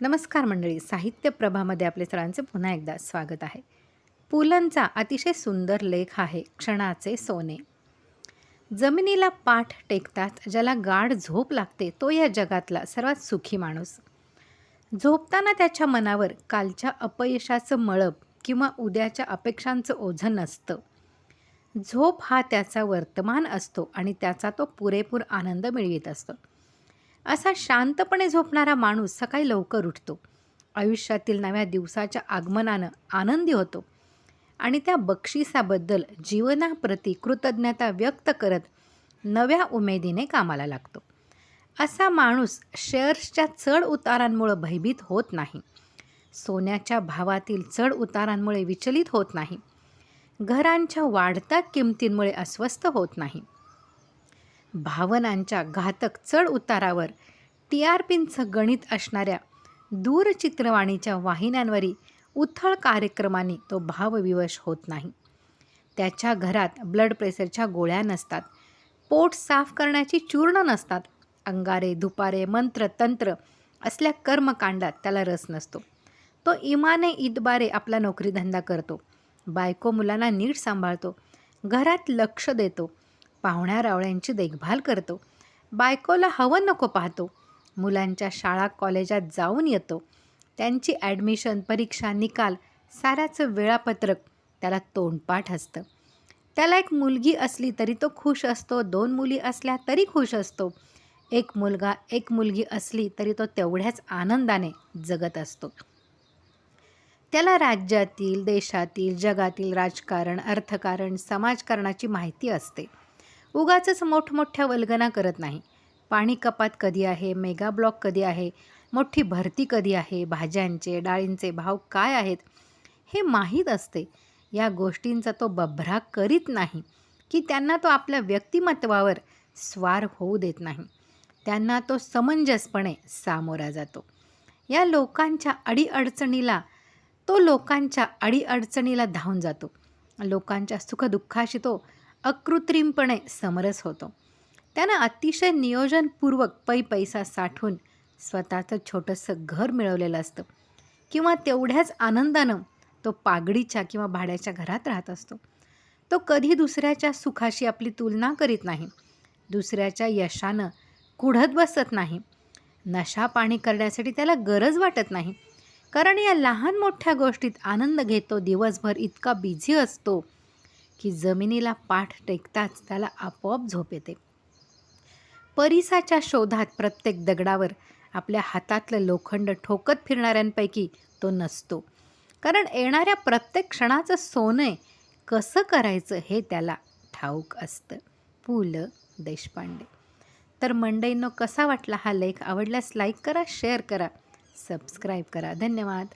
नमस्कार मंडळी साहित्य प्रभामध्ये आपले सरांचे पुन्हा एकदा स्वागत आहे. पुलंचा अतिशय सुंदर लेख आहे क्षणाचे सोने. जमिनीला पाठ टेकतात ज्याला गाढ झोप लागते तो या जगातला सर्वात सुखी माणूस. झोपताना त्याच्या मनावर कालच्या अपयशाचं मळब किंवा उद्याच्या अपेक्षांचं ओझं नसतं. झोप हा त्याचा वर्तमान असतो आणि त्याचा तो पुरेपूर आनंद मिळवित असतो. असा शांतपणे झोपणारा माणूस सकाळी लवकर उठतो. आयुष्यातील नव्या दिवसाच्या आगमनानं आनंदी होतो आणि त्या बक्षिसाबद्दल जीवनाप्रती कृतज्ञता व्यक्त करत नव्या उमेदीने कामाला लागतो. असा माणूस शेअर्सच्या चढ उतारांमुळं भयभीत होत नाही. सोन्याच्या भावातील चढ उतारांमुळे विचलित होत नाही. घरांच्या वाढत्या किमतींमुळे अस्वस्थ होत नाही. भावनांच्या घातक चढ उतारावर टी आर पींचं गणित असणाऱ्या दूरचित्रवाणीच्या वाहिन्यांवरील उथळ कार्यक्रमाने तो भावविवश होत नाही. त्याच्या घरात ब्लड प्रेशरच्या गोळ्या नसतात पोट साफ करण्याची चूर्ण नसतात अंगारे दुपारे मंत्र तंत्र असल्या कर्मकांडात त्याला रस नसतो. तो इमाने इतबारे आपला नोकरीधंदा करतो. बायको मुलांना नीट सांभाळतो घरात लक्ष देतो पाहुण्या रावळ्यांची देखभाल करतो. बायकोला हवं नको पाहतो. मुलांच्या शाळा कॉलेजात जाऊन येतो. त्यांची ॲडमिशन परीक्षा निकाल साऱ्याचं वेळापत्रक त्याला तोंडपाठ असतं. त्याला एक मुलगी असली तरी तो खुश असतो. दोन मुली असल्या तरी खुश असतो. एक मुलगा एक मुलगी असली तरी तो तेवढ्याच आनंदाने जगत असतो. त्याला राज्यातील देशातील जगातील राजकारण अर्थकारण समाजकारणाची माहिती असते. उगाचच मोठमोठ्या वल्गना करत नाही. पाणी कपात कधी आहे? मेगा ब्लॉक कधी आहे? मोठी भरती कधी आहे? भाज्यांचे डाळींचे भाव काय आहेत? हे माहीत असते. या गोष्टींचा तो बभरा करीत नाही की त्यांना तो आपल्या व्यक्तिमत्वावर स्वार होऊ देत नाही. त्यांना तो समंजसपणे सामोरा जातो. या लोकांच्या अडीअडचणीला तो लोकांच्या अडीअडचणीला धावून जातो. लोकांच्या सुखदुःखाशी तो अकृत्रिमपणे समरस होतो. त्यानं अतिशय नियोजनपूर्वक पै पैसा साठवून स्वतःचं छोटंसं घर मिळवलेलं असतं. किंवा तेवढ्याच आनंदानं तो पागडीच्या किंवा भाड्याच्या घरात राहत असतो. तो कधी दुसऱ्याच्या सुखाशी आपली तुलना करीत नाही. दुसऱ्याच्या यशानं कुढत बसत नाही. नशा पाणी करण्यासाठी त्याला गरज वाटत नाही. कारण या लहान मोठ्या गोष्टीत आनंद घेतो. दिवसभर इतका बिझी असतो. की जमिनीला पाठ टेकताच त्याला आपोआप झोप येते. परिसाच्या शोधात प्रत्येक दगडावर आपल्या हातातलं लोखंड ठोकत फिरणाऱ्यांपैकी तो नसतो. कारण येणाऱ्या प्रत्येक क्षणाचं सोनं कसं करायचं हे त्याला ठाऊक असतं. पु ल देशपांडे. तर मंडईंनो कसा वाटला हा लेख? आवडल्यास लाईक करा शेअर करा सबस्क्राईब करा. धन्यवाद.